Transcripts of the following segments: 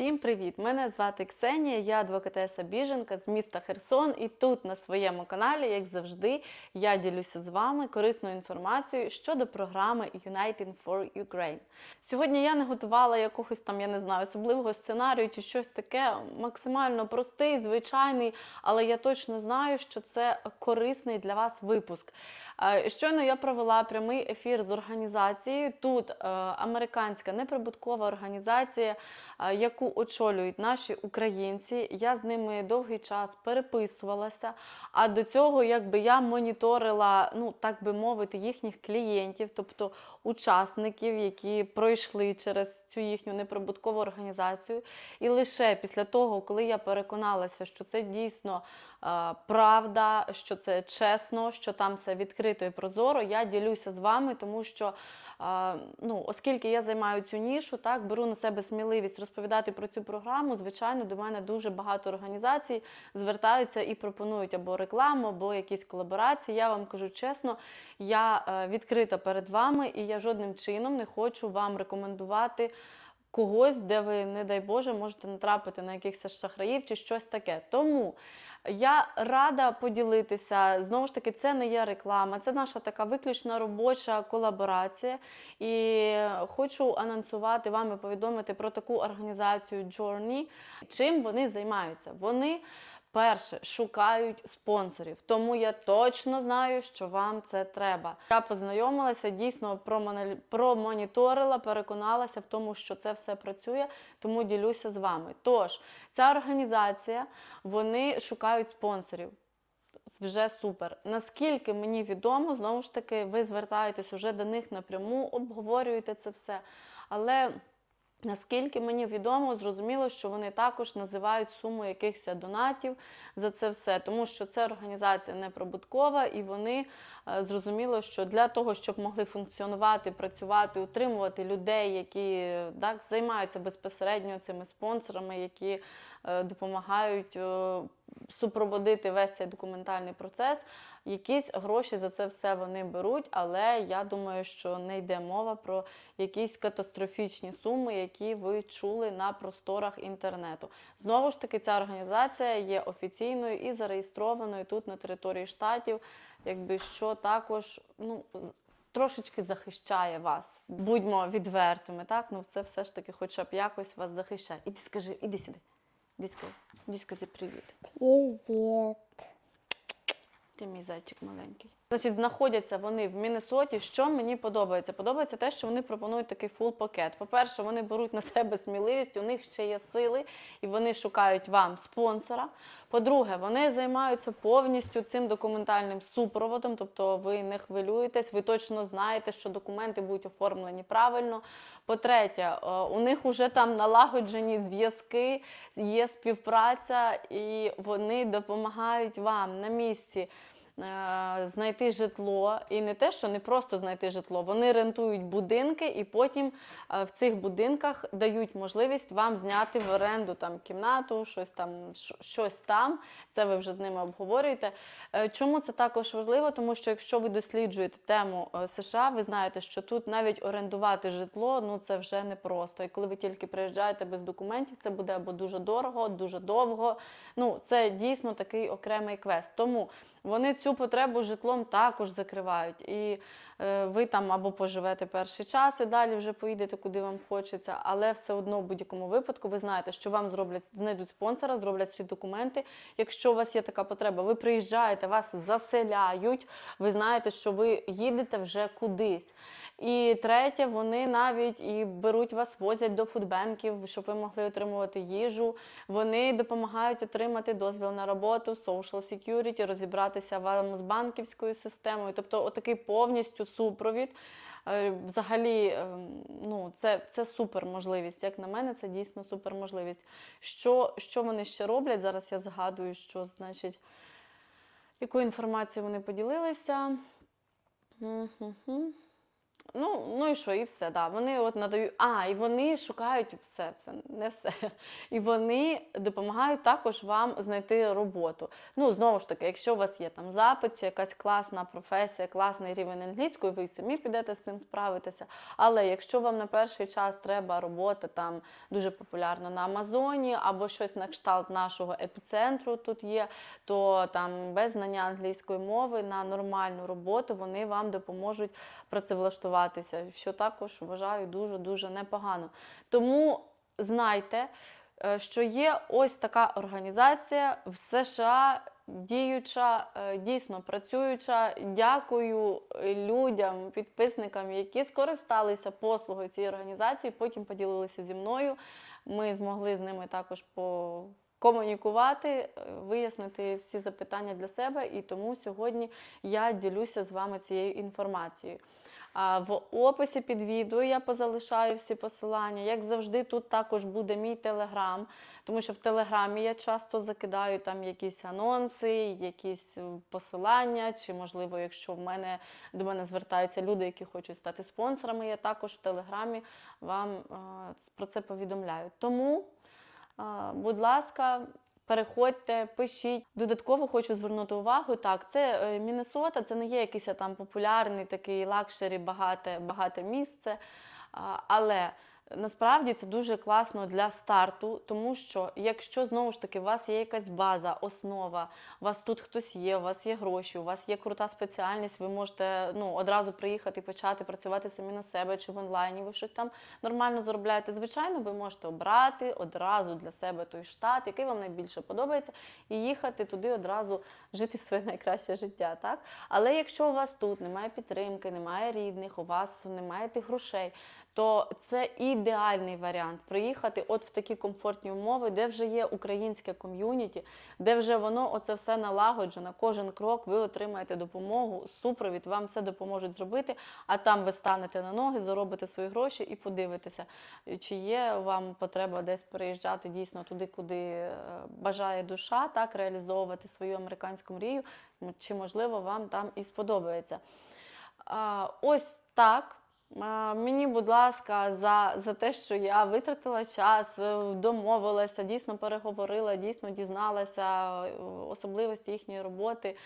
Всім привіт! Мене звати Ксенія, я адвокатеса біженка з міста Херсон, і тут на своєму каналі, як завжди, я ділюся з вами корисною інформацією щодо програми Uniting for Ukraine. Сьогодні я не готувала якогось там, я не знаю, особливого сценарію чи щось таке максимально простий, звичайний, але я точно знаю, що це корисний для вас випуск. Е, Щойно я провела прямий ефір з організацією. Тут е, американська неприбуткова організація, е, очолюють наші українці. Я з ними довгий час переписувалася. А до цього, якби я моніторила, ну так би мовити, їхніх клієнтів, тобто учасників, які пройшли через цю їхню неприбуткову організацію. І лише після того, коли я переконалася, що це дійсно е, правда, що це чесно, що там все відкрито і прозоро, я ділюся з вами, тому що е, ну, оскільки я займаю цю нішу, так беру на себе сміливість розповідати про цю програму. Звичайно, до мене дуже багато організацій звертаються і пропонують або рекламу, або якісь колаборації. Я вам кажу чесно, я е, відкрита перед вами, і я жодним чином не хочу вам рекомендувати. Когось, де ви, не дай Боже, можете натрапити на якихось шахраїв чи щось таке. Тому я рада поділитися. Знову ж таки, це не є реклама, це наша така виключно робоча колаборація. І хочу анонсувати вам і повідомити про таку організацію Journey. Чим вони займаються? Вони. Перше, шукають спонсорів, тому я точно знаю, що вам це треба. Я познайомилася, дійсно промоніторила, переконалася в тому, що це все працює, тому ділюся з вами. Тож, ця організація, вони шукають спонсорів. Вже супер. Наскільки мені відомо, знову ж таки, ви звертаєтесь уже до них напряму, обговорюєте це все. Але Наскільки мені відомо, зрозуміло, що вони також називають суму якихось донатів за це все, тому що це організація неприбуткова, і вони е, зрозуміло, що для того, щоб могли функціонувати, працювати, утримувати людей, які е, так займаються безпосередньо цими спонсорами, які е, допомагають е, супроводити весь цей документальний процес. Якісь гроші за це все вони беруть, але я думаю, що не йде мова про якісь катастрофічні суми, які ви чули на просторах інтернету. Знову ж таки, ця організація є офіційною і зареєстрованою тут на території штатів, якби що також ну. Трошечки захищає вас. Будьмо відвертими, так? Ну це все ж таки, хоча б якось вас захищає. Іди скажи, іди сюди. Іди скажи, привіт. привіт. Ти мій зайчик маленький. Значить, знаходяться вони в Міннесоті. Що мені подобається? Подобається те, що вони пропонують такий фул пакет. По-перше, вони беруть на себе сміливість, у них ще є сили, і вони шукають вам спонсора. По-друге, вони займаються повністю цим документальним супроводом, тобто ви не хвилюєтесь, ви точно знаєте, що документи будуть оформлені правильно. По-третє, е, у них вже там налагоджені зв'язки, є співпраця, і вони допомагають вам на місці знайти житло. І не те, що не просто знайти житло, вони рентують будинки і потім е, в цих будинках дають можливість вам зняти в оренду там кімнату, щось там, щось там. Це ви вже з ними обговорюєте. Е, Чому це також важливо? Тому що якщо ви досліджуєте тему е, США, ви знаєте, що тут навіть орендувати житло ну це вже непросто. І коли ви тільки приїжджаєте без документів, це буде або дуже дорого, дуже довго. Ну це дійсно такий окремий квест. Тому вони цю потребу житлом також закривають. І е, ви там або поживете перший час і далі вже поїдете, куди вам хочеться, але все одно в будь-якому випадку ви знаєте, що вам зроблять, знайдуть спонсора, зроблять всі документи. Якщо у вас є така потреба, ви приїжджаєте, вас заселяють, ви знаєте, що ви їдете вже кудись. І третє, вони навіть і беруть вас, возять до фудбенків, щоб ви могли отримувати їжу. Вони допомагають отримати дозвіл на роботу, social security, розібратися вам з банківською системою. Тобто, отакий повністю супровід. Е, Взагалі, е, ну, це, це супер можливість. Як на мене, це дійсно супер можливість. Що, що вони ще роблять? Зараз я згадую, що значить, яку інформацію вони поділилися. Ну, ну і що, і все. Да. Вони от надають. А, і вони шукають все, все, не все. І вони допомагають також вам знайти роботу. Ну, знову ж таки, якщо у вас є там запит, чи якась класна професія, класний рівень англійської, ви самі підете з цим справитися. Але якщо вам на перший час треба робота там дуже популярна на Амазоні, або щось на кшталт нашого епіцентру тут є, то там без знання англійської мови на нормальну роботу вони вам допоможуть працевлаштуватися, що також вважаю дуже-дуже непогано. Тому знайте, е, що є ось така організація в США. Діюча, е, дійсно працююча. Дякую е, людям, підписникам, які скористалися послугою цієї організації, потім поділилися зі мною. Ми змогли з ними також покомунікувати, е, вияснити всі запитання для себе, і тому сьогодні я ділюся з вами цією інформацією. А в описі під відео я позалишаю всі посилання. Як завжди, тут також буде мій телеграм, тому що в телеграмі я часто закидаю там якісь анонси, якісь е, посилання, чи, можливо, якщо в мене до мене звертаються люди, які хочуть стати спонсорами, я також в телеграмі вам е, про це повідомляю. Тому, будь ласка. Переходьте, пишіть. Додатково хочу звернути увагу. Так, це е, Міннесота, це не є якийсь там популярний такий лакшері, багате, багате місце. Але насправді це дуже класно для старту, тому що якщо знову ж таки у вас є якась база, основа, у вас тут хтось є, у вас є гроші, у вас є крута спеціальність, ви можете ну, одразу приїхати і почати працювати самі на себе чи в онлайні, ви щось там нормально заробляєте. Звичайно, ви можете обрати одразу для себе той штат, який вам найбільше подобається, і їхати туди одразу жити своє найкраще життя. Так? Але якщо у вас тут немає підтримки, немає рідних, у вас немає тих грошей, то це ідеальний варіант приїхати от в такі комфортні умови, де вже є українське ком'юніті, де вже воно оце все налагоджено. Кожен крок ви отримаєте допомогу, супровід, вам все допоможуть зробити. А там ви станете на ноги, заробите свої гроші і подивитеся, чи є вам потреба десь переїжджати дійсно туди, куди е, бажає душа, так реалізовувати свою американську мрію, чи можливо вам там і сподобається. Ось так. Мені, будь ласка, за, за те, що я витратила час, е, домовилася, дійсно переговорила, дійсно дізналася е, особливості їхньої роботи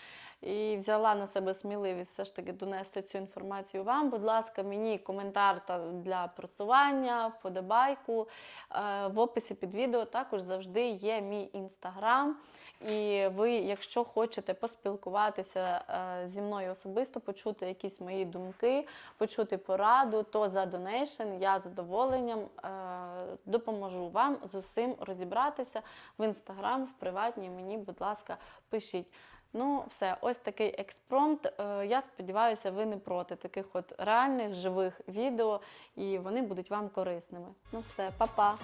і взяла на себе сміливість все ж таки донести цю інформацію вам. Будь ласка, мені коментар та для просування, вподобайку. Е, В описі під відео також завжди є мій інстаграм. І ви, якщо хочете поспілкуватися е, зі мною особисто, почути якісь мої думки, почути пораду, то за донейшн я з задоволенням е, допоможу вам з усім розібратися в інстаграм, в приватній мені, будь ласка, пишіть. Ну, все, ось такий експромт. Е, Я сподіваюся, ви не проти таких от реальних живих відео, і вони будуть вам корисними. Ну все, па-па!